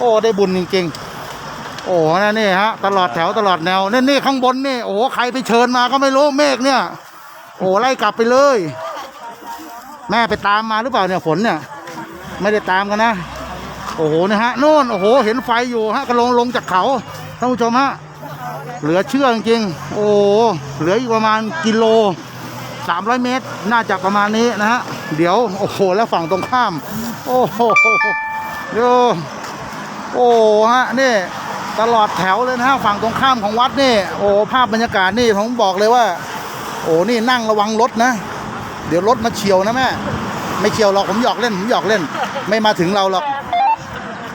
โอ้ได้บุญจริงๆ โอ้นะนี่ฮะตลอดแถวตลอดแนวนี่นี่ข้างบนนี่โอ้ใครไปเชิญมาก็ไม่รู้เมฆเนี่ย โอ้ไล่กลับไปเลย แม่ไปตามมาหรือเปล่าเนี่ยฝนเนี่ย ไม่ได้ตามกันนะ โอ้โหนะฮะโน่นโอ้โห เห็นไฟอยู่ฮะกำลังลงจากเขาท่านผู้ชมฮะเหลือเชื่อจริงโอ้เหลืออีกประมาณกิโล 300 เมตร น่าจะประมาณนี้นะฮะ เดี๋ยว โอ้โห แล้วฝั่งตรงข้าม โอ้โหเดี๋ยว โอ้ฮะนี่ตลอดแถวเลยนะฮะฝั่งตรงข้ามของวัดนี่ โอ้ภาพบรรยากาศนี่ผมบอกเลยว่า โอ้นี่นั่งระวังรถนะ เดี๋ยวรถมาเฉียวนะแม่ไม่เฉียวหรอกผมหยอกเล่นผมหยอกเล่น ไม่มาถึงเราหรอก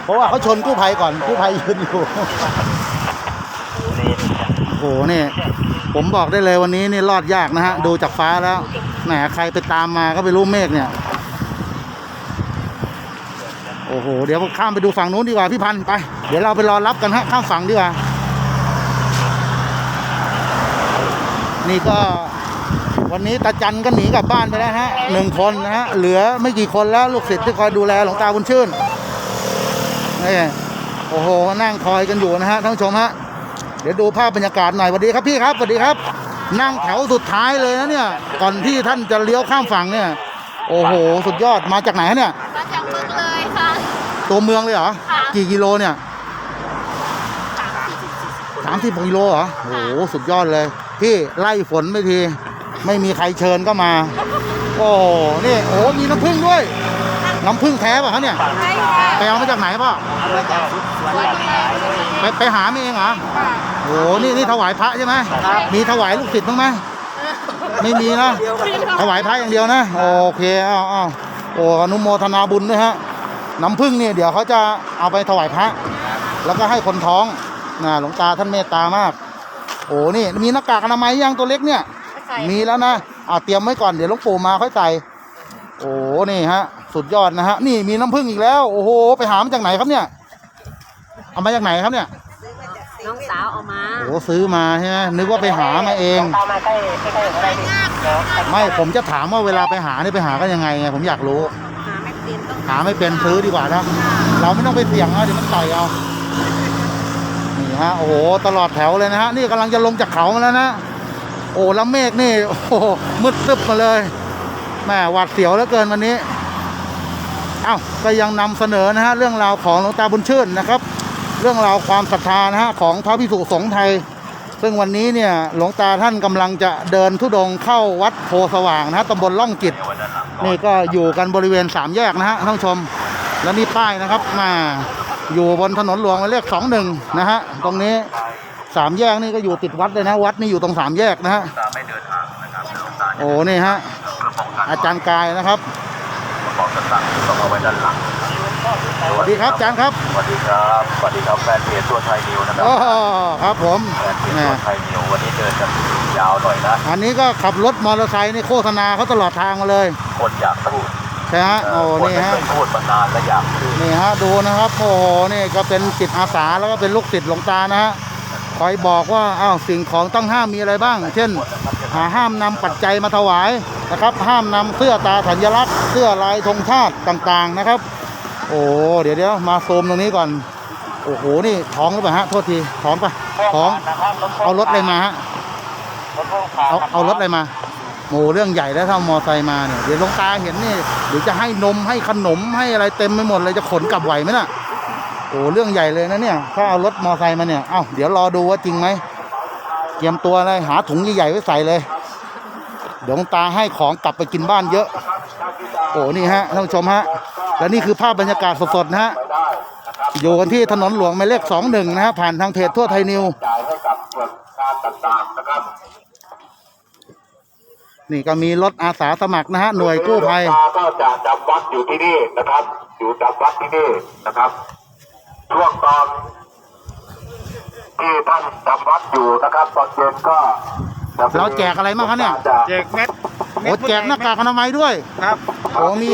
เพราะว่าเขาชนกู้ภัยก่อนกู้ภัยยืนอยู่โอ้โหนี่ผมบอกได้เลยวันนี้นี่รอดยากนะฮะดูจากฟ้าแล้วแหมใครไปตามมาก็ไปรู้เมฆเนี่ย อ้โห เดี๋ยวข้ามไปดูฝั่งนู้นดีกว่าพี่พันธ์ไป เดี๋ยวเราไปรอรับกันฮะข้ามฝั่งดีกว่า นี่ก็วันนี้ตาจันก็หนีกลับบ้านไปแล้วฮะหนึ่งคนนะฮะ เหลือไม่กี่คนแล้วลูกศิษย์ที่คอยดูแลหลวงตาบุญชื่นนี่โอ้โห นั่งคอยกันอยู่นะฮะท่านผู้ชมฮะ เดี๋ยวดูภาพบรรยากาศหน่อยสวัสดีครับพี่ครับสวัสดีครับ นั่งแถวสุดท้ายเลยนะเนี่ย ก่อนที่ท่านจะเลี้ยวข้ามฝั่งเนี่ย โอ้โห สุดยอดมาจากไหนฮะเนี่ย ตัวเมืองเลยเหรอ ค่ะ กี่กิโลเนี่ยสามสิบกิโลเหรอ โอ้โห สุดยอดเลย พี่ไล่ฝนไม่ที ไม่มีใครเชิญก็มา โอ้โหนี่โอ้โหมีน้ำผึ้งด้วย น้ำผึ้งแท้ป่ะเขาเนี่ย ใช่ค่ะไปเอามาจากไหนป่ะ สวนเลยไปไปหามาเองเหรอ ค่ะโอ้โหนี่นี่ถวายพระใช่ไหม มีถวายลูกศิษย์บ้างไหม ไม่มีนะ ถวายพระอย่างเดียวนะ โอเคอ้าวอ้าวโอ้อนุโมทนาบุญด้วยฮะ น้ำผึ้งเนี่ยเดี๋ยวเขาจะเอาไปถวายพระ แล้วก็ให้คนท้องนะหลวงตาท่านเมตตามาก โอ้นี่มีหน้ากากอนามัยยังตัวเล็กเนี่ย มีแล้วนะเอาเตรียมไว้ก่อนเดี๋ยวหลวงปู่มาค่อยใส่โอ้นี่ฮะ สุดยอดนะฮะนี่มีน้ำผึ้งอีกแล้วโอ้โหไปหามาจากไหนครับเนี่ย เอามาจากไหนครับเนี่ยน้องสาวเอามาโอ้ซื้อมาใช่ไหมนึกว่าไปหามาเองตามมาใกล้ใกล้ๆอะไรดีเดี๋ยวไม่ผมจะถามว่าเวลาไปหานี่ไปหากันยังไงไงผมอยากรู้หาไม่ เป็นต้องหาไม่เป็นซื้อดีกว่านะ เราไม่ต้องไปเสี่ยงนะเดี๋ยวมันต่อยเอา นี่ฮะ โอ้โห ตลอดแถวเลยนะฮะ นี่กำลังจะลงจากเขามาแล้วนะ โอ้แล้วเมฆนี่ โอ้โหมืดตึ๊บมาเลยแม่หวาดเสียวเหลือเกินวันนี้ เอ้า ก็ยังนำเสนอนะฮะ เรื่องราวของหลวงตาบุญชื่นนะครับ เรื่องราวความศรัทธานะฮะของพระพิสุสงฆ์ไทย ซึ่งวันนี้เนี่ยหลวงตาท่านกำลังจะเดินทุดงเข้าวัดโพสว่างนะฮะตำบลล่องจิต นี่ก็อยู่กันบริเวณสามแยกนะฮะท่านผู้ชม แล้วนี่ป้ายนะครับมาอยู่บนถนนหลวงหมายเลขสองหนึ่งนะฮะตรงนี้สามแยกนี่ก็อยู่ติดวัดเลยนะ วัดนี่อยู่ตรงสามแยกนะฮะโอ้นี่ฮะอาจารย์กายนะครับบอกจะตั้งต้องเอาไว้ด้านหลัง สวัสดีครับอาจารย์ครับ สวัสดีครับสวัสดีครับแฟนเพจตัวไทยนิวนะครัโอ้ครับผมแฟนเพจแหมตัวไทยนิววันนี้เดินกันยาวหน่อยนะ อันนี้ก็ขับรถมอเตอร์ไซค์นี่โฆษณาเขาตลอดทางมาเลย คนอยากพูดใช่ฮะเโอ้คนนี่ไม่ฮะเคยพูดมานานและอยากพูดนี่ฮะ ดูนะครับ โอ้โหนี่ก็เป็นจิตอาสาแล้วก็เป็นลูกศิษย์หลวงตานะฮะ คอยบอกว่า อ้าวสิ่งของต้องห้ามมีอะไรบ้าง เช่น หาห้ามนำปัจจัยมาถวายนะครับ ห้ามนำเสื้อตาสัญลักษณ์ เสื้อลายธงชาติต่างๆนะครับ โอ้เดี๋ยวเดี๋ยวมาโซมตรงนี้ก่อน โอ้โหนี่ท้องหรือเปล่าฮะโทษทีท้องปะท้องเอารถอะไรมาฮะเอาเอารถอะไรมาโอ้เรื่องใหญ่แล้วถ้ามอไซค์มาเนี่ยเดี๋ยวหลวงตาเห็นนี่เดี๋ยวจะให้นมให้ขนมให้อะไรเต็มไปหมดเลยจะขนกลับไหวไหมน่ะโอ้เรื่องใหญ่เลยนะเนี่ยถ้าเอารถมอไซค์มาเนี่ยเอ้าเดี๋ยวรอดูว่าจริงไหมเตรียมตัวอะไรหาถุงใหญ่ๆไว้ใส่เลยเดี๋ยวหลวงตาให้ของกลับไปกินบ้านเยอะ โอ้นี่ฮะท่านผู้ชมฮะ และนี่คือภาพบรรยากาศสดๆนะฮะอยู่กันที่ถนนหลวงหมายเลขสองหนึ่งนะฮะผ่านทางเพจทั่วไทยนิวจ่ายให้กับส่วนการต่างๆนะครับนี่ก็มีรถอาสาสมัครนะฮะหน่วยกู้ภัยหลวงตาก็จะจำวัดอยู่ที่นี่นะครับ อยู่จำวัดที่นี่นะครับช่วงตอนที่ท่านจำวัดอยู่นะครับตอนเย็นก็จะมี เราแจกอะไรบ้างคะเนี่ยแจกเม็ดโอ้แจกหน้ากากอนามัยด้วยครับโอ้มี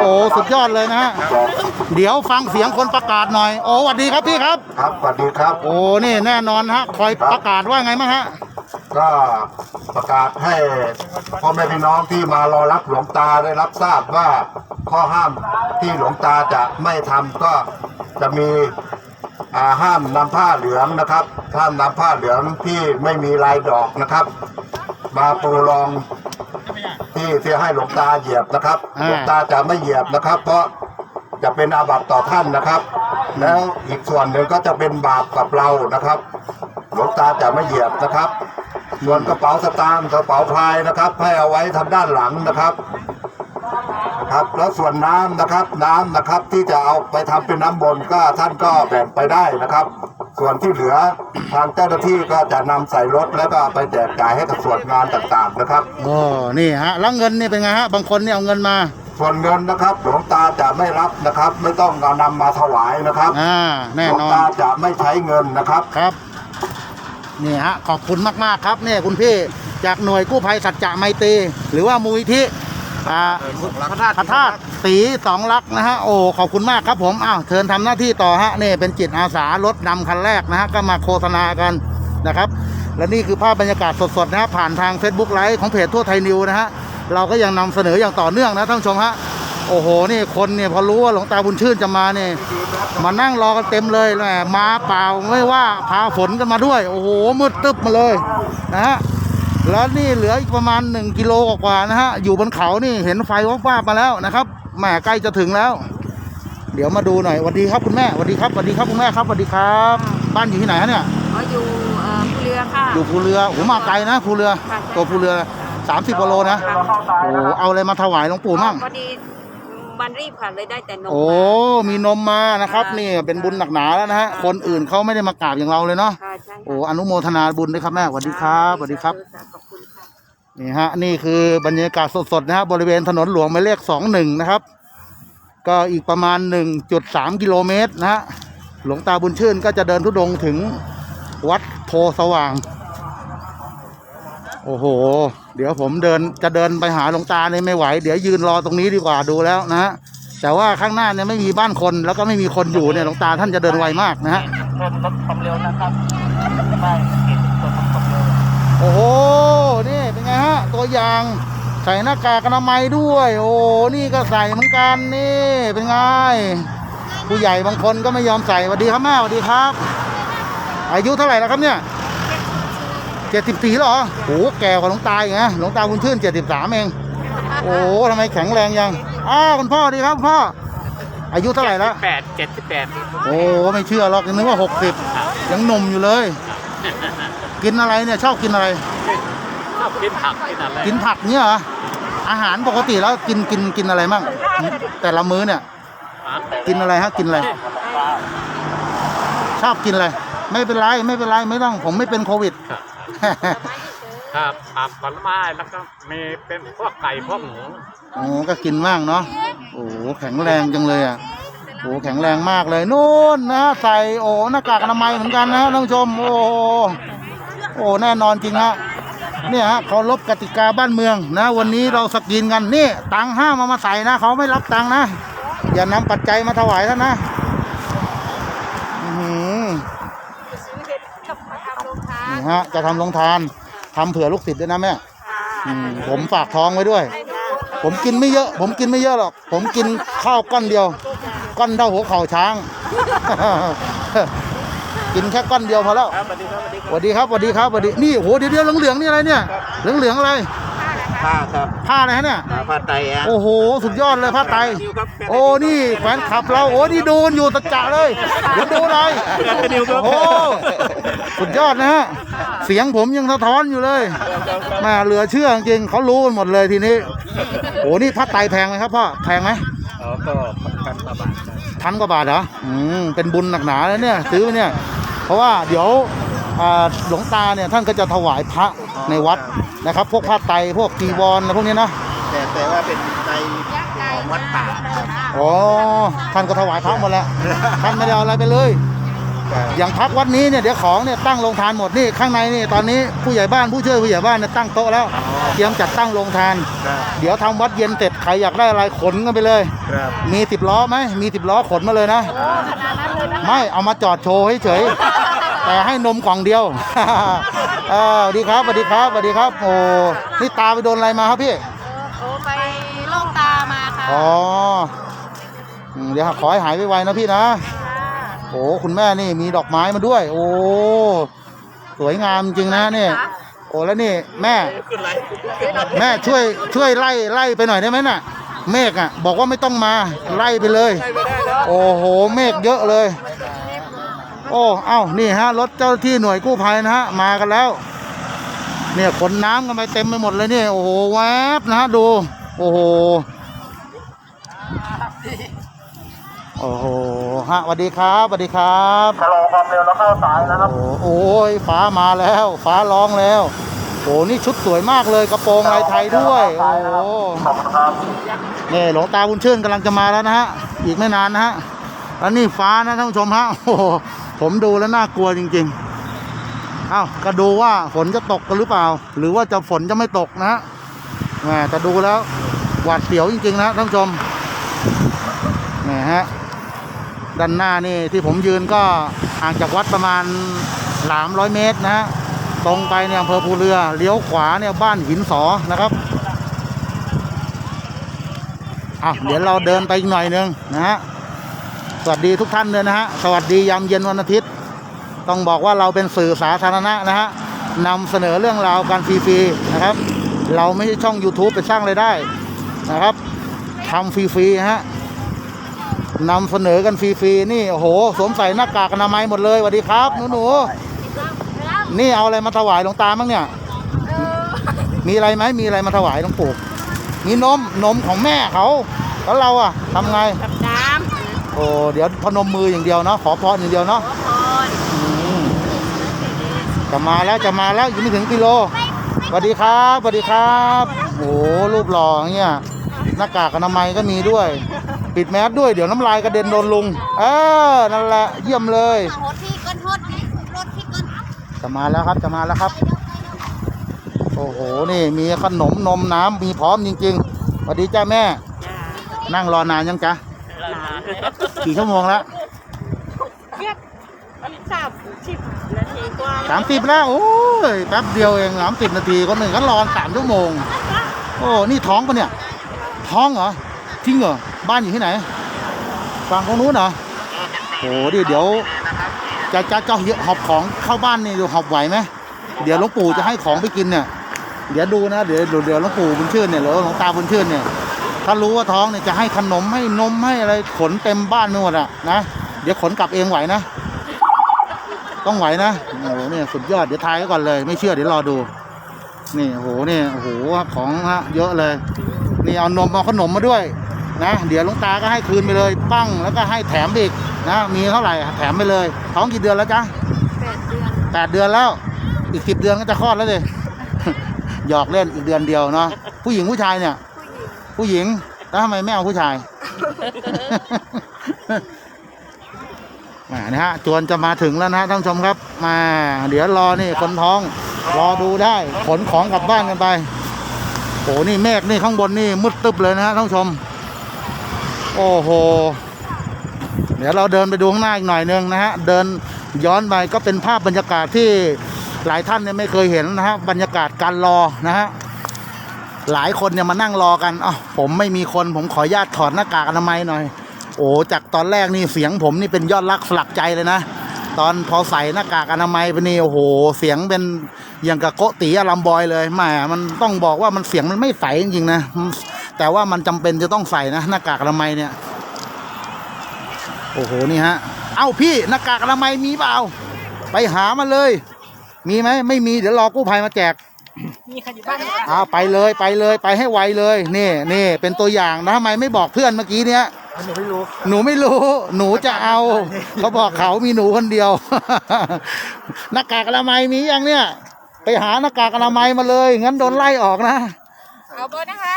โอ้สุดยอดเลยนะฮะแจกเดี๋ยวฟังเสียงคนประกาศหน่อยโอ้สวัสดีครับพี่ครับ ครับสวัสดีครับ โอ้นี่แน่นอนฮะคอยประกาศว่าไงมั้งฮะก็ประกาศให้พ่อแม่พี่น้องที่มารอรับหลวงตาได้รับทราบว่าข้อห้ามที่หลวงตาจะไม่ทำก็จะมีอ่า ห้ามนำผ้าเหลืองนะครับห้ามนำผ้าเหลืองที่ไม่มีลายดอกนะครับ มาปูรองที่ที่ให้หลวงตาเหยียบนะครับอ่าหลวงตาจะไม่เหยียบนะครับ เพราะจะเป็นอาบัติต่อท่านนะครับ แล้วอีกส่วนหนึ่งก็จะเป็นบาปกับเรานะครับ หลวงตาจะไม่เหยียบนะครับส่วนกระเป๋าสตางค์กระเป๋าพายนะครับ ให้เอาไว้ทางด้านหลังนะครับ ครับ แล้วส่วนน้ำนะครับน้ำนะครับที่จะเอาไปทำเป็นน้ำมนต์ก็ท่านก็แบ่งไปได้นะครับ ส่วนที่เหลือทางเจ้าหน้าที่ก็จะนำใส่รถแล้วก็เอาไปแจกจ่ายให้กับส่วนงานต่างๆนะครับโอ้นี่ฮะแล้วเงินนี่เป็นไงฮะบางคนเนี่ยเอาเงินมา ส่วนเงินนะครับหลวงตาจะไม่รับนะครับ ไม่ต้องเอานำมาถวายนะครับอ่าแน่หลวงนอนตาจะไม่ใช้เงินนะครับครับนี่ฮะขอบคุณมากๆครับเนี่ยคุณพี่จากหน่วยกู้ภัยสัจจะไมตรีหรือว่ามูลที่ อ่าพระธาตุพระธาตุสีสองลักษณ์นะฮะโอ้ขอบคุณมากครับผมอ้าวเชิญทำหน้าที่ต่อฮะนี่เป็นจิตอาสารถนำคันแรกนะฮะก็มาโฆษณากันนะครับ และนี่คือภาพบรรยากาศสดๆนะฮะผ่านทาง Facebook ไลฟ์ของเพจทั่วไทยนิวนะฮะเราก็ยังนำเสนออย่างต่อเนื่องนะท่านผู้ชมฮะโอ้โหนี่คนเนี่ยพอรู้ว่าหลวงตาบุญชื่นจะมาเนี่ยมานั่งรอกันเต็มเลยแหมมาเปล่าไม่ว่าพาฝนกันมาด้วย โอ้โหมืดตึ๊บมาเลยนะฮะ แล้วนี่เหลืออีกประมาณ 1 กิโลกว่าๆนะฮะ อยู่บนเขานี่เห็นไฟว้าบๆมาแล้วนะครับแหมใกล้จะถึงแล้ว เดี๋ยวมาดูหน่อยสวัสดีครับคุณแม่สวัสดีครับสวัสดีครับคุณแม่ครับสวัสดีครับ บ้านอยู่ที่ไหนฮะเนี่ยอ๋ออยู่เอ่อภูเรือค่ะ อยู่ภูเรือโอ้มาไกลนะภูเรือค่ะตัวภูเรือ 30กิโลนะโอ้เอาอะไรมาถวายหลวงปู่มั่งพอดี มันรีบค่ะเลยได้แต่นมโอ้มามีนมมานะครับค่ะนี่เป็นบุญหนักหนาแล้วนะฮะ คนอื่นเขาไม่ได้มากราบอย่างเราเลยเนาะ ค่ะใช่ค่ะโอ้ อนุโมทนาบุญด้วยครับแม่สวัสดีครับสวัสดีครับขอบคุณค่ะ นี่ฮะนี่คือบรรยากาศสดๆนะฮะบริเวณถนนหลวงหมายเลขสองหนึ่งนะครับ ก็อีกประมาณ 1.3 กิโลเมตรนะฮะหลวงตาบุญชื่นก็จะเดินทุดงค์ถึงวัดโพสว่าง โอ้โหเดี๋ยวผมเดินจะเดินไปหาหลวงตาเนี่ยไม่ไหว เดี๋ยวยืนรอตรงนี้ดีกว่าดูแล้วนะฮะแต่ว่าข้างหน้าเนี่ยไม่มีบ้านคนแล้วก็ไม่มีคนอยู่เนี่ยหลวงตาท่านจะเดินไวมากนะฮะลดลดความเร็วนะครับไม่ติดลดความเร็วโอ้โหนี่เป็นไงฮะตัวอย่างใส่หน้ากากอนามัยด้วย โอ้นี่ก็ใส่เหมือนกันนี่เป็นไงผู้ใหญ่บางคนก็ไม่ยอมใส่สวัสดีครับแม่สวัสดีครับ อายุเท่าไหร่แล้วครับเนี่ย เจ็ดสิบสี่เหรอโอ้แก่กว่าหลวงตาอีกนะหลวงตาบุญชื่นเจ็ดสิบสามเอง โอ้ทำไมแข็งแรงยังอ้าวคุณพ่อดีครับพ่อ อายุเท่าไหร่แล้วแปดเจ็ดสิบแปดโอ้ไม่เชื่อหรอกยังนึกว่าหกสิบยังหนุ่มอยู่เลย กินอะไรเนี่ยชอบกินอะไรชอบกินผักกินอะไรกินผักเนี่ยเหรออาหารปกติแล้วกินกินกินอะไรมั่งแต่ละมื้อเนี่ย กินอะไรฮะกินอะไรชอบกินอะไรไม่เป็นไรไม่เป็นไรไม่ต้องผมไม่เป็นโควิด ครับผักผลไม้แล้วก็มีเป็นพวกไก่พวกหมูโอ้ก็กินมากเนาะโอ้แข็งแรงจังเลยอะโอ้แข็งแรงมากเลยนู่นนะใส่โอ้หน้ากากอนามัยเหมือนกันนะท่านผู้ชมโอ้โอ้แน่นอนจริงฮะเนี่ยฮะเขารบกติกาบ้านเมืองนะ วันนี้เราสกรีนกันนี่ตังห้ามเอามาใส่นะเขาไม่รับตังค์นะ อย่านำปัจจัยมาถวายท่านนะอื้อหือนี่ ฮะ จะทำลงทานทำเผื่อลูกศิษย์ด้วยนะแม่อืมผมฝากท้องไว้ด้วย ผมกินไม่เยอะ ผมกินไม่เยอะหรอก ผมกินข้าวก้อนเดียว ก้อนเท่าหัวเข่าช้าง กินแค่ก้อนเดียวพอแล้ว ครับสวัสดีครับสวัสดีครับสวัสดีครับสวัสดีนี่โหเดี๋ยวเดี๋ยวเหลืองๆนี่อะไรเนี่ย เหลืองๆอะไร ผ้าครับผ้าอะไรฮะเนี่ย ผ้าไตอะโอ้โห สุดยอดเลยผ้าไตรโอ้นี่แฟนคลับเราโอ้นี่ดูกันอยู่ตะจะเลยเดี๋ยวดูหน่อยโอ้โหสุดยอดนะฮะเสียงผมยังสะท้อนอยู่เลยแม่เหลือเชื่อจริงๆเขารู้กันหมดเลยทีนี้โอ้นี่ผ้าไตรแพงไหมครับพ่อแพงไหมอ๋อก็พันกว่าบาทพันกว่าบาทเหรออืมเป็นบุญหนักหนาแล้วเนี่ยซื้อเนี่ย เพราะว่าเดี๋ยวอ่า หลวงตาเนี่ยท่านก็จะถวายพระในวัดนะครับ พวกผ้าไตรพวกจีวรอะไรพวกนี้นะแต่แต่ว่าเป็นไตของวัดป่าอ๋อท่านก็ถวายพระหมดแล้วท่านไม่ได้เอาอะไรไปเลย อย่างพักวัดนี้เนี่ยเดี๋ยวของเนี่ยตั้งโรงทานหมดนี่ข้างในนี่ตอนนี้ผู้ใหญ่บ้านผู้ช่วยผู้ใหญ่บ้านเนี่ยตั้งโต๊ะแล้ว เตรียมจัดตั้งโรงทานครับเดี๋ยวทำวัดเย็นเสร็จใครอยากได้อะไรขนกันไปเลยครับมีสิบล้อไหมมีสิบล้อขนมาเลยนะไม่เอามาจอดโชว์เฉยๆ แต่ให้นมกล่องเดียวเออสวัสดีครับสวัสดีครับสวัสดีครับ โอ้นี่ตาไปโดนอะไรมาครับพี่โอ้ไปโรคตามาค่ะอ๋ออืมเดี๋ยวขอให้หายไวๆนะพี่นะโอ้คุณแม่นี่มีดอกไม้มาด้วย โอ้สวยงามจริงนะเนี่ยโอ้แล้วนี่แม่ แม่ช่วยช่วยไล่ไล่ไปหน่อยได้ไหมน่ะ เมฆอะ บอกว่าไม่ต้องมาไล่ไปเลย โอ้โห เมฆเยอะเลย โอ้เอ้านี่ฮะรถเจ้าที่หน่วยกู้ภัยนะฮะมากันแล้ว เนี่ยขนน้ำกันไปเต็มไปหมดเลยเนี่ยโอ้โหแวบนะฮะดู โอ้โหโอ้โหฮะสวัสดีครับสวัสดีครับชะลอความเร็วแล้วเข้าสายนะครับ โอ้โหโอ้ยฟ้ามาแล้ว ฟ้าร้องแล้วโอ้นี่ชุดสวยมากเลยกระโปรงลายไทยด้วย โอ้โหขอบคุณครับนี่หลวงตาบุญชื่นกำลังจะมาแล้วนะฮะ อีกไม่นานนะฮะ แล้วนี่ฟ้านะท่านผู้ชมฮะ โอ้โห ผมดูแล้วน่ากลัวจริง ๆ เอ้าก็ดูว่าฝนจะตกกันหรือเปล่า หรือว่าจะฝนจะไม่ตกนะฮะแหมแต่ดูแล้วหวาดเสียวจริง ๆ นะท่านผู้ชมนี่ฮะด้านหน้านี่ที่ผมยืนก็ห่างจากวัดประมาณสามร้อยเมตรนะฮะตรงไปเนี่ยอำเภอภูเรือเลี้ยวขวาเนี่ยบ้านหินสอนะครับอะเดี๋ยวเราเดินไปอีกหน่อยหนึงนะฮะ สวัสดีทุกท่านเลยนะฮะสวัสดียามเย็นวันอาทิตย์ ต้องบอกว่าเราเป็นสื่อสาธารณะนะฮะนำเสนอเรื่องราวการฟรีๆนะครับ เราไม่ใช่ช่อง YouTube ไปสร้างรายได้นะครับทำฟรีๆฮะนำเสนอกันฟรีๆนี่โอ้โหสวมใส่หน้ากากอนามัยหมดเลยสวัสดีครับหนูๆนี่เอาอะไรมาถวายหลวงตาบ้างเนี่ยมีอะไรไหมมีอะไรมาถวายหลวงปู่มีนมนมของแม่เขาแล้วเราอะทำไงกับน้โอ้เดี๋ยวพนมมืออย่างเดียวเนาะขอพรอย่างเดียวเนาะำขอพรอืมจะมาแล้วจะมาแล้วยังไม่ถึงกิโลสวัสดีครับสวัสดีครับโอ้รูปหล่ออย่างเงี้ยหน้ากากอนามัยก็มีด้วย ปิดแมสด้วยเดี๋ยวน้ำลายกระเด็นโดนลุง เออนั่นแหละเยี่ยมเลยโหดที่ก้นโหดที่รถที่ก้นจะมาแล้วครับจะมาแล้วครับ โอ้โหนี่มีขนมนมน้ำมีพร้อมจริงๆสวัสดีจ้าแม่ นั่งรอนานยังจ๊ะ กี่ชั่วโมงแล้วเรียกมันสามสิบนาทีกว่าสามสิบแล้วโอ้ยแป๊บเดียวเองสามสิบนาทีคนหนึ่งก็รอสามชั่วโมง โอ้นี่ท้องปะเนี่ย ท้องเหรอจริงเหรอบ้านอยู่ที่ไหนฝั่งตรงนู้นเหรอโอ้ดิเดี๋ยวจะจะจะหอบของเข้าบ้านนี่เดี๋ยวหอบไหวไหมเดี๋ยวหลวงปู่จะให้ของไปกินเนี่ยเดี๋ยวดูนะเดี๋ยวเดี๋ยวเดี๋ยวหลวงปู่บุญชื่นเนี่ยหรือว่าหลวงตาบุญชื่นเนี่ย ถ้ารู้ว่าท้องเนี่ยจะให้ขนมให้นมให้อะไรขนเต็มบ้านไปหมดอะนะเดี๋ยวขนกลับเองไหวนะ ต้องไหวนะโอ้โหเนี่ยสุดยอดเดี๋ยวทายไว้ก่อนเลย ไม่เชื่อเดี๋ยวรอดู นี่โอ้โหนี่โอ้โหของฮะเยอะเลย นี่เอานมเอาขนมมาด้วยนะเดี๋ยวหลุงตาก็ให้คืนไปเลย ปั้งแล้วก็ให้แถมอีกนะมีเท่าไหร่แถมไปเลย ท้องกี่เดือนแล้วจ๊ะแปดเดือนแปดเดือนแล้ว อีกสิบเดือนก็จะคลอดแล้วเลยหยอกเล่นอีกเดือนเดียวเนาะผู้หญิงผู้ชายเนี่ย ผู้หญิง แล้วทำไมไม่เอาผู้ชายแหมนะฮะจวนจะมาถึงแล้วนะท่านผู้ชมครับ มา เดี๋ยวรอนี่คนท้อง รอดูได้ขนของกลับบ้านกันไปโอ้นี่เมฆนี่ข้างบนนี่มืดตึ๊บเลยนะฮะท่านผู้ชม โอ้โห เดี๋ยวเราเดินไปดูข้างหน้าอีกหน่อยนึงนะฮะเดินย้อนไปก็เป็นภาพบรรยากาศที่หลายท่านเนี่ยไม่เคยเห็นนะฮะบรรยากาศการรอนะฮะ หลายคนเนี่ยมานั่งรอกันอ๋อผมไม่มีคนผมขอญาตถอดหน้ากากอนามัยหน่อย โอ้จากตอนแรกนี่เสียงผมนี่เป็นยอดรักสลักใจเลยนะ ตอนพอใส่หน้ากากอนามัยไปนี่โอ้โห เสียงเป็นอย่างกับโกติอลัมบอยเลยแหมมันต้องบอกว่ามันเสียงมันไม่ใสจริงๆนะแต่ว่ามันจำเป็นจะต้องใส่นะหน้ากากอนามัยเนี่ยโอ้โหนี่ฮะ เอ้าพี่หน้ากากอนามัยมีเปล่า ไปหามาเลย มีไหมไม่มีเดี๋ยวรอกู้ภัยมาแจก มีใครอยู่บ้านไหมอ้าวไปเลยไปเลยไปให้ไวเลยนี่นี่เป็นตัวอย่างนะทำไมไม่บอกเพื่อนเมื่อกี้เนี้ย หนูไม่รู้หนูไม่รู้ หนูจะเอา เขาบอกเขามีหนูคนเดียว หน้ากากอนามัยมียังเนี่ย ไปหาหน้ากากอนามัยมาเลย งั้นโดนไล่ออกนะ เอาเบอร์นะคะ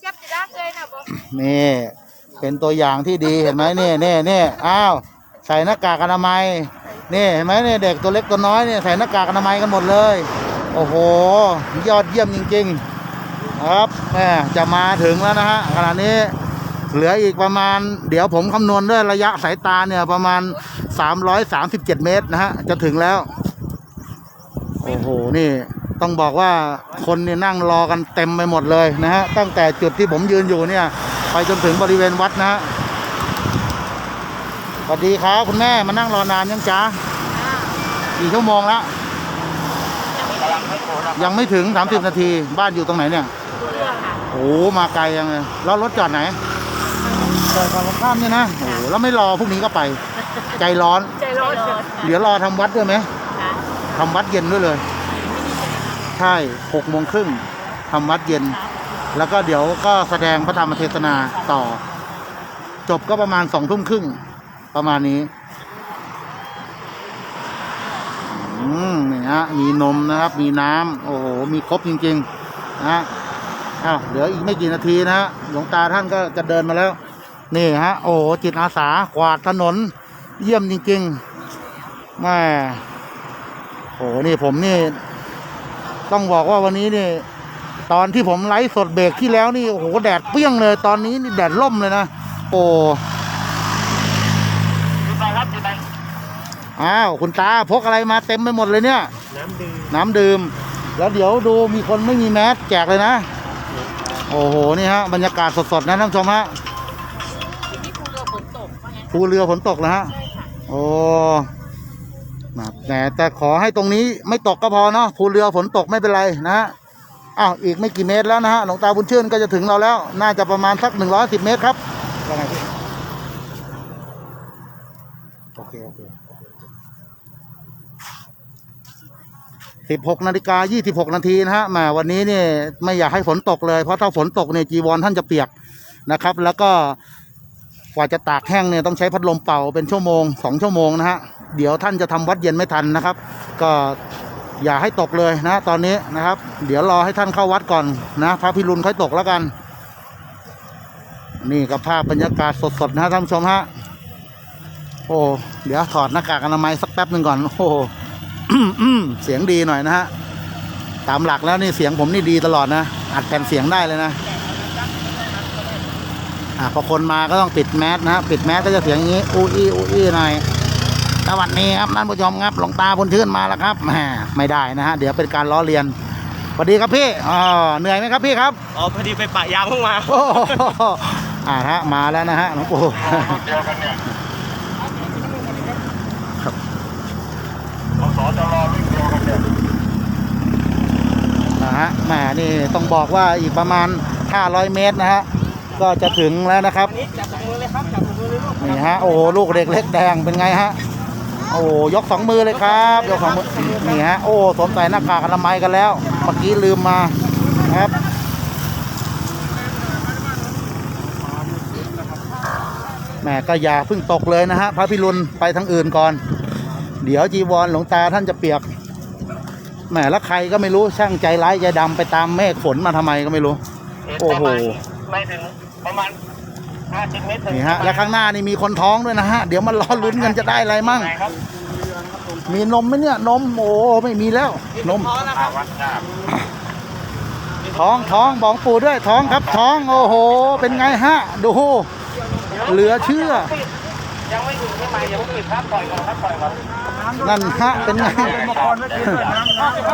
เจ็บจะได้เลยนะเบอร์นี่ เป็นตัวอย่างที่ดีเห็นไหมนี่นี่นี่อ้าวใส่หน้ากากอนามัยนี่เห็นไหมเนี่ยเด็กตัวเล็กตัวน้อยเนี่ยใส่หน้ากากอนามัยกันหมดเลยโอ้โห ยอดเยี่ยมจริง ๆ ครับแม่จะมาถึงแล้วนะฮะขณะนี้เหลืออีกประมาณ เดี๋ยวผมคำนวณด้วยระยะสายตาเนี่ยประมาณ 337 เมตรนะฮะ จะถึงแล้ว โอ้โห นี่ต้องบอกว่าคนนี่นั่งรอกันเต็มไปหมดเลยนะฮะ ตั้งแต่จุดที่ผมยืนอยู่เนี่ย ไปจนถึงบริเวณวัดนะฮะสวัสดีครับคุณแม่มานั่งรอนานยังจ๊ะกี่ชั่วโมงแล้ว ยังไม่ถึง 30 นาที บ้านอยู่ตรงไหนเนี่ยเรื่องค่ะโอ้มาไกลยังเลยแล้วรถจอดไหนจอดฝั่งตรงข้ามเนี่ยนะโอ้แล้วไม่รอพรุ่งนี้ก็ไป ใจร้อน ใจร้อนเกินเดี๋ยวรอทำวัดด้วยไหมค่ะทำวัดเย็นด้วยเลย ใช่หกโมงครึ่งทำวัดเย็น แล้วก็เดี๋ยวก็แสดงพระธรรมเทศนาต่อ จบก็ประมาณสองทุ่มครึ่งประมาณนี้ อืม นี่ฮะมีนมนะครับ มีน้ำโอ้โหมีครบจริงๆนะฮะอ้าวเดี๋ยวอีกไม่กี่นาทีนะฮะหลวงตาท่านก็จะเดินมาแล้ว นี่ฮะ โอ้โหจิตอาสากวาดถนน เยี่ยมจริงๆแม่โอ้โหนี่ผมนี่ ต้องบอกว่าวันนี้นี่ ตอนที่ผมไลฟ์สดเบรกที่แล้วนี่โอ้โหแดดเปรี้ยงเลย ตอนนี้นี่แดดล่มเลยนะโอ้ อ้าวคุณตาพกอะไรมาเต็มไปหมดเลยเนี่ย น้ำดื่มน้ำดื่ม แล้วเดี๋ยวดูมีคนไม่มีแมสแจกเลยนะ โอ้โห นี่ฮะบรรยากาศสดๆนะท่านผู้ชมฮะที่ภูเรือฝนตกว่าไงภูเรือฝนตกนะฮะ ใช่ค่ะ โอ้มาแต่แต่ขอให้ตรงนี้ไม่ตกก็พอเนาะภูเรือฝนตกไม่เป็นไรนะฮะ อ้าว อีกไม่กี่เมตรแล้วนะฮะ หลวงตาบุญชื่นก็จะถึงเราแล้ว น่าจะประมาณสักหนึ่งร้อยสิบเมตรครับว่าไงพี่โอเค โอเค สิบหกนาฬิกายี่สิบหกนาทีนะฮะมาวันนี้เนี่ยไม่อยากให้ฝนตกเลยเพราะถ้าฝนตกเนี่ยจีวรท่านจะเปียกนะครับ แล้วก็กว่าจะตากแห้งเนี่ยต้องใช้พัดลมเป่าเป็นชั่วโมงสองชั่วโมงนะฮะเดี๋ยวท่านจะทำวัดเย็นไม่ทันนะครับ ก็อย่าให้ตกเลยนะตอนนี้นะครับ เดี๋ยวรอให้ท่านเข้าวัดก่อนนะพระพิรุณค่อยตกแล้วกัน นี่กับภาพบรรยากาศสดๆนะท่านผู้ชมฮะโอ้เดี๋ยวถอดหน้ากากอนามัยสักแป๊บหนึ่งก่อนโอ้ เสียงดีหน่อยนะฮะ ตามหลักแล้วนี่เสียงผมนี่ดีตลอดนะ อัดแผ่นเสียงได้เลยนะอ่าพอคนมาก็ต้องปิดแมสนะฮะ ปิดแมสก็จะเสียงอย่างนี้ อู้อี้อู้อี้หน่อยสวัสดีครับท่านผู้ชมครับหลวงตาบนชื่นมาแล้วครับแหมไม่ได้นะฮะ เดี๋ยวเป็นการล้อเลียนสวัสดีครับพี่อ๋อเหนื่อยไหมครับพี่ครับ อ๋อ พอดีไปปะยางเพิ่งมา โอ้โหอ่าฮะ มาแล้วนะฮะหลวงปู่เดียวกันเนี่ย ครับ สสจรรุ่นเดียวกันเนี่ย นะ ฮะแหมนี่ต้องบอกว่าอีกประมาณ 500 เมตรนะฮะก็จะถึงแล้วนะครับนี่จับสองมือเลยครับจับสองมือเลยลูกนี่ฮะโอ้โหลูกเด็กเล็กแดงเป็นไงฮะโอ้โหยกสองมือเลยครับยกสองมือนี่ฮะโอ้สวมใส่หน้ากากอนามัยกันแล้วเมื่อกี้ลืมมาครับแหม่ก็อย่าเพิ่งตกเลยนะฮะพระพิรุณไปทางอื่นก่อน เดี๋ยวจีวรหลวงตาท่านจะเปียก แหมแล้วใครก็ไม่รู้ช่างใจร้ายใจดำไปตามเมฆฝนมาทำไมก็ไม่รู้ โอ้โหไม่ถึงประมาณ50เมตรถึงนี่ฮะ แล้วข้างหน้านี่มีคนท้องด้วยนะฮะ เดี๋ยวมันรอลุ้นกันจะได้อะไรมั่ง ไหนครับมีนมไหมเนี่ย นมโอ้ไม่มีแล้ว นมพอแล้วครับวัดหน้าท้องท้องบอกปู่ด้วยท้องครับท้องโอ้โห เป็นไงฮะ ดู เหลือเชื่อ ยังไม่ถึงใช่ไหมยังไม่ปิดครับปล่อยก่อนครับปล่อยก่อนนั่นฮะเป็นไง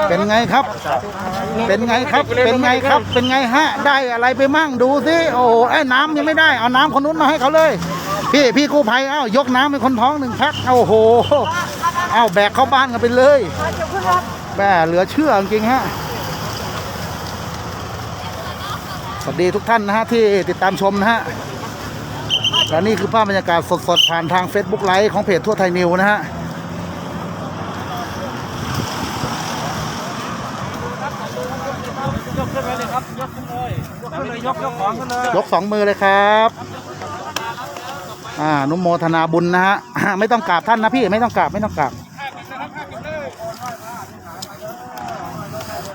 เป็นไงครับ เป็นไงครับ เป็นไงครับ เป็นไงฮะ ได้อะไรไปมั่งดูสิโอ้ไอ้น้ำยังไม่ได้ เอาน้ำคนนู้นมาให้เขาเลย พี่พี่กู้ภัยเอ้ายกน้ำให้คนท้องหนึ่งแพ็คโอ้โห เอ้าแบกเข้าบ้านกันไปเลยแม่เหลือเชื่อจริงฮะสวัสดีทุกท่านนะฮะที่ติดตามชมนะฮะ และนี่คือภาพบรรยากาศสดๆ ผ่านทาง Facebook ไลฟ์ของเพจทั่วไทยนิวนะฮะยกขึ้นไปเลยครับยกขึ้นเลยยกขึ้นเลยยกยกของขึ้นเลยยกสองมือเลยครับอ่านุโมทนาบุญนะฮะไม่ต้องกราบท่านนะพี่ไม่ต้องกราบไม่ต้องกราบ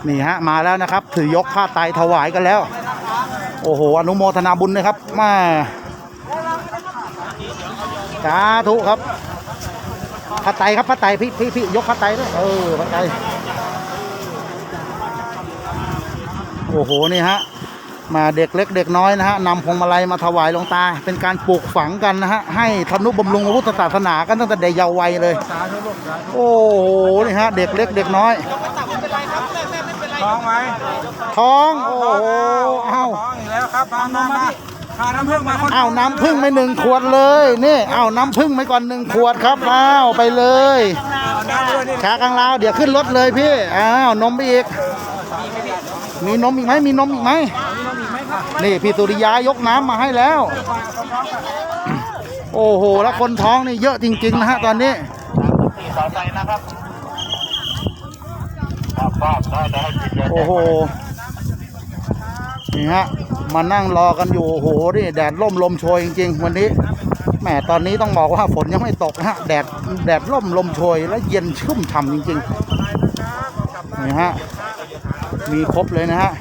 นี่ฮะมาแล้วนะครับ ถือยกผ้าไตรถวายกันแล้ว โอ้โหอนุโมทนาบุญนะครับมา สาธุครับผ้าไตรครับผ้าไตรพี่พี่พี่ยกผ้าไตรด้วยเออผ้าไตรโอ้โหนี่ฮะมาเด็กเล็กเด็กน้อยนะฮะนำพวงมาลัยมาถวายหลวงตา เป็นการปลูกฝังกันนะฮะให้ทนุบำรุงพระพุทธศาสนากันตั้งแต่เด็กเยาว์วัยเลย โอ้โหนี่ฮะเด็กเล็กเด็กน้อยท้องไหมท้องโอ้โหเอ้าท้องอีกแล้วครับมามา มาพาน้ำผึ้งมาคนเอาน้ำพึ่งไปหนึ่งขวดเลยนี่เอาน้ำพึ่งไปก่อนหนึ่งขวดครับอ้าวไปเลยน้ำด้วยนี่ชากลางลาวเดี๋ยวขึ้นรถเลยพี่อ้าวนมไปอีก มีนมอีกไหมมีนมอีกไหมนี่พี่สุริยายกน้ำมาให้แล้ว โอ้โหแล้วคนท้องนี่เยอะจริงๆนะฮะตอนนี้สี่ต่อไปนะครับครับก็ได้ได้กินเลยโอ้โหนี่ฮะ มานั่งรอกันอยู่โอ้โหนี่แดดร่มลมโชยจริงๆ วันนี้แหมตอนนี้ต้องบอกว่าฝนยังไม่ตกนะฮะแดดแดดร่มลมโชยและเย็นชุ่มฉ่ำจริงๆนี่ฮะมีครบเลยนะฮะ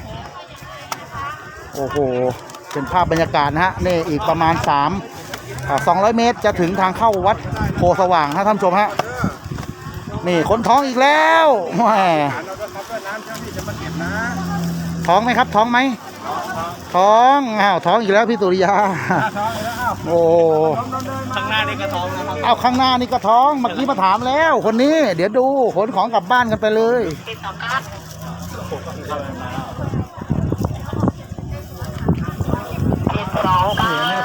โอ้โหเป็นภาพบรรยากาศนะฮะนี่อีกประมาณ3อ่า200 เมตรจะถึงทางเข้าวัดโพสว่างฮะท่านผู้ชมฮะนี่คนท้องอีกแล้วแหมท้องไหมครับท้องไหม ท้องอ้าวท้องอีกแล้วพี่สุริยาโอ้ข้างหน้านี่กระทองนะครับเอาข้างหน้านี่ก็ท้องเมื่อกี้มาถามแล้ว คนนี้ เดี๋ยวดูขนของกลับบ้านกันไปเลย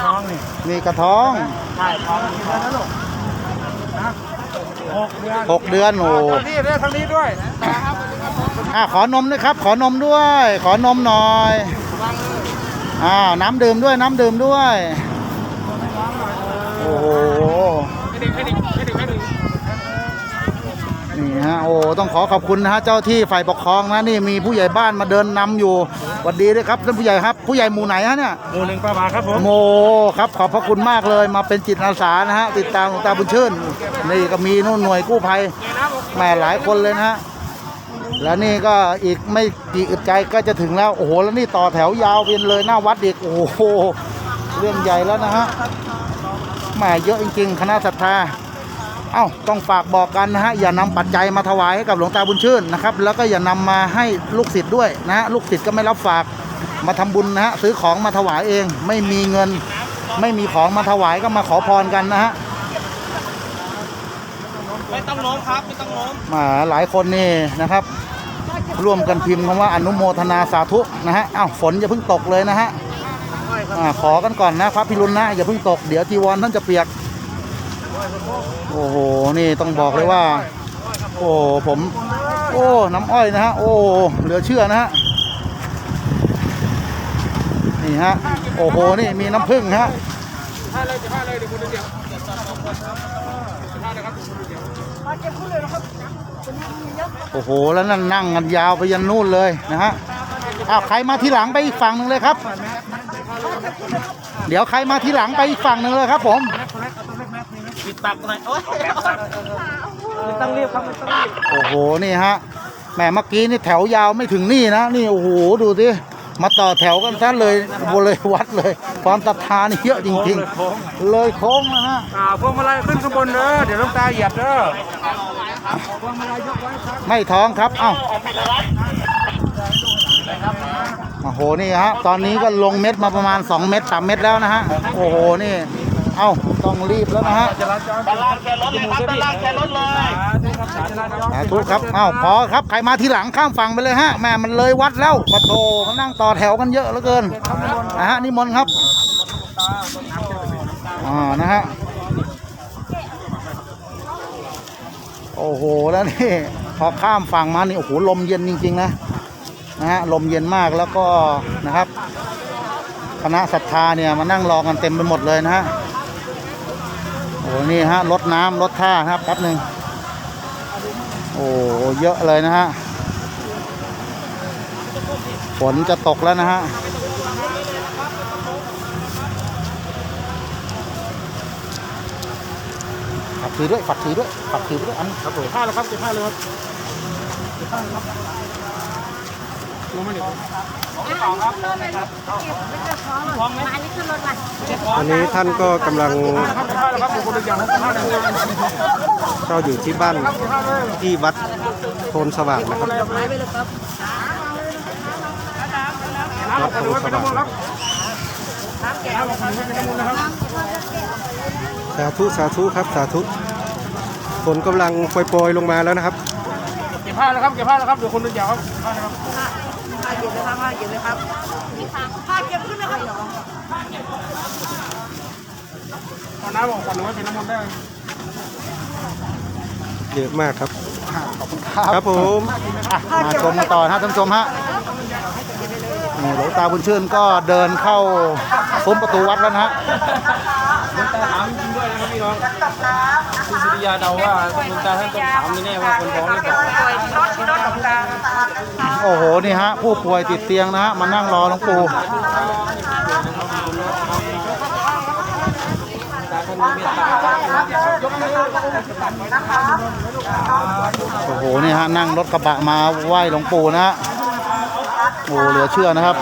ท้องนี่นี่กระท้องใช่ท้องนี่แล้วนะลูกนะหกเดือนหกเดือนโอ้ทางนี้ด้วยทางนี้ด้วยอ่าขอนมด้วยครับ ขอนมด้วย ขอนมหน่อย อ้าวน้ำดื่มด้วยน้ำดื่มด้วย โอ้โหให้ดึงให้ดึงให้ดึงให้ดึงนี่ฮะโอ้ต้องขอขอบคุณนะฮะเจ้าที่ฝ่ายปกครองนะนี่มีผู้ใหญ่บ้านมาเดินนำอยู่สวัสดีด้วยครับท่านผู้ใหญ่ครับผู้ใหญ่หมู่ไหนฮะเนี่ยหมู่หนึ่งประมาณครับผมโมครับขอบพระคุณมากเลยมาเป็นจิตอาสานะฮะติดตามหลวงตาบุญชื่น นี่ก็มีนู่นหน่วยกู้ภัยแหม่หลายคนเลยนะฮะ แล้วนี่ก็อีกไม่กี่อึดใจก็จะถึงแล้ว โอ้โห แล้วนี่ต่อแถวยาวเป็นเลยหน้าวัดอีก โอ้โห เรื่องใหญ่แล้วนะฮะแหม่เยอะจริงๆ คณะศรัทธา เอ้า ต้องฝากบอกกันนะฮะ อย่านำปัจจัยมาถวายให้กับหลวงตาบุญชื่นนะครับ แล้วก็อย่านำมาให้ลูกศิษย์ด้วยนะฮะลูกศิษย์ก็ไม่รับฝากมาทำบุญนะฮะ ซื้อของมาถวายเอง ไม่มีเงิน ไม่มีของมาถวายก็มาขอพรกันนะฮะไม่ต้องโน้มครับ ไม่ต้องโน้มมาหลายคนนี่นะครับ ร่วมกันพิมพ์คำว่าอนุโมทนาสาธุนะฮะอ้าวฝนอย่าเพิ่งตกเลยนะฮะอ่าขอกันก่อนนะพระพิรุณนะอย่าเพิ่งตกเดี๋ยวจีวรท่านจะเปียก โอ้โหนี่ต้องบอกเลยว่า โอ้ผม โอ้น้ำอ้อยนะฮะโอ้เหลือเชื่อนะฮะนี่ฮะโอ้โหนี่มีน้ำผึ้งฮะผ้าเลยจะผ้าเลยเดี๋ยวคุณเดียวผ้าเลยครับ โอ้โห แล้วนั่นนั่งกันยาวไปยันนู่นเลยนะฮะอ้าวใครมาทีหลังไปอีกฝั่งหนึ่งเลยครับ เดี๋ยวใครมาทีหลังไปอีกฝั่งหนึ่งเลยครับ ผมปิดปากหน่อยโอ๊ยไม่ต้องรีบครับไม่ต้องรีบโอ้โห นี่ฮะแหมเมื่อกี้นี่แถวยาวไม่ถึงนี่นะ นี่โอ้โห ดูสิมาต่อแถวกันซะเลยบเลยวัดเลย ความศรัทธานี่เยอะจริงๆ เลยโค้งนะฮะอ่าพวงมาลัยขึ้นข้างบนเด้อเดี๋ยวลูกตาเหยียบเด้อ ไม่ท้องครับ เอ้าโอ้โห นี่ฮะ ตอนนี้ก็ลงเม็ดมาประมาณ 2 เม็ด3เม็ดแล้วนะฮะ โอ้โห นี่ เอ้า ต้องรีบแล้วนะฮะด้านล่างแกรถเลยครับด้านล่างแกรถเลยสาธุครับ เอ้า พอครับ ใครมาทีหลังข้ามฝั่งไปเลยฮะ แม่มันเลยวัดแล้วปะโถมานั่งต่อแถวกันเยอะเหลือเกินนะฮะ นิมนต์ครับอ่านะฮะ อ้โหแล้วนี่พอข้ามฝั่งมานี่โอ้โหลมเย็นจริง ๆ นะนะฮะลมเย็นมากแล้วก็นะครับ คณะศรัทธาเนี่ยมานั่งรอกันเต็มไปหมดเลยนะฮะโอ้โหนี่ฮะรถน้ำรถท่าครับแป๊บหนึ่งโอ้โหเยอะเลยนะฮะฝนจะตกแล้วนะฮะ ฝากถือด้วยฝากถือด้วยฝากถือด้วยอันครับผมผ้าแล้วครับเก็บผ้าเลยครับลงมาหนึ่งอันนี้ท่านก็กำลังครับเก็บผ้าแล้วครับเดี๋ยวคนละอย่างครับผ้าเลยก็อยู่ที่บ้านที่วัดโพนสว่างนะครับวัดโพนสว่าง สาธุสาธุครับสาธุฝนกำลังโปรยๆลงมาแล้วนะครับ เก็บผ้าแล้วครับเก็บผ้าแล้วครับเดี๋ยวคนละอย่างครับผ้านะครับผ้าเก็บเลยครับผ้าเก็บเลยครับผ้าเก็บขึ้นนะครับน้ำออกก่อนหรือว่าเป็นน้ำมันต์ได้เยอะมากครับ ขอบคุณครับครับผมอะมาชมกันต่อนะท่านผู้ชมฮะนี่หลวงตาบุญชื่นก็เดินเข้าซุ้มประตูวัดแล้วนะฮะ คุณสุริยาเดาว่าหลวงตาท่านต้องถามแน่ว่าคนท้องหรือเปล่าโอ้โห นี่ฮะ ผู้ป่วยติดเตียงนะฮะ มานั่งรอหลวงปู่โอ้โห นี่ฮะ นั่งรถกระบะมาไหว้หลวงปู่นะฮะโอ้เหลือเชื่อนะครับ